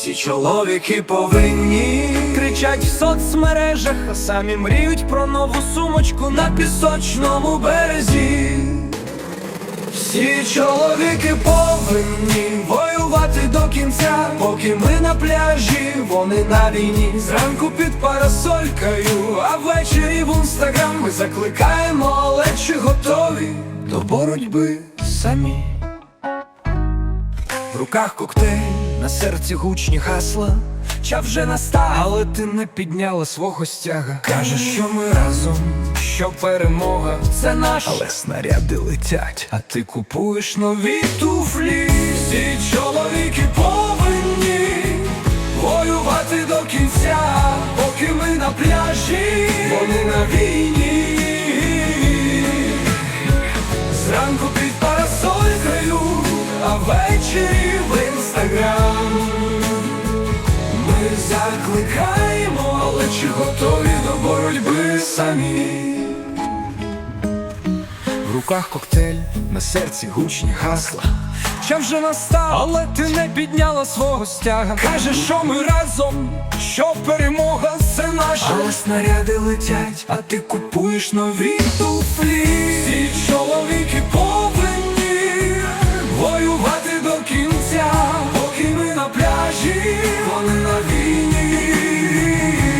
Всі чоловіки повинні кричать в соцмережах, а самі мріють про нову сумочку на пісочному березі. Всі чоловіки повинні воювати до кінця, поки ми на пляжі, вони на війні. Зранку під парасолькою, а ввечері в інстаграм ми закликаємо, але чи готові до боротьби самі? В руках коктейль, на серці гучні гасла. Ча вже настав, але ти не підняла свого стяга. Каже, що ми разом, що перемога це наш, але снаряди летять, а ти купуєш нові туфлі. Всі чоловіки повинні воювати до кінця, поки ми на пляжі, вони на війні. Закликаємо, але чи готові до боротьби самі? В руках коктейль, на серці гучні гасла. Час вже настав, але ти не підняла свого стяга. Каже, що ми разом, що перемога це наша. Але снаряди летять, а ти купуєш нові туфлі. Всі чоловіки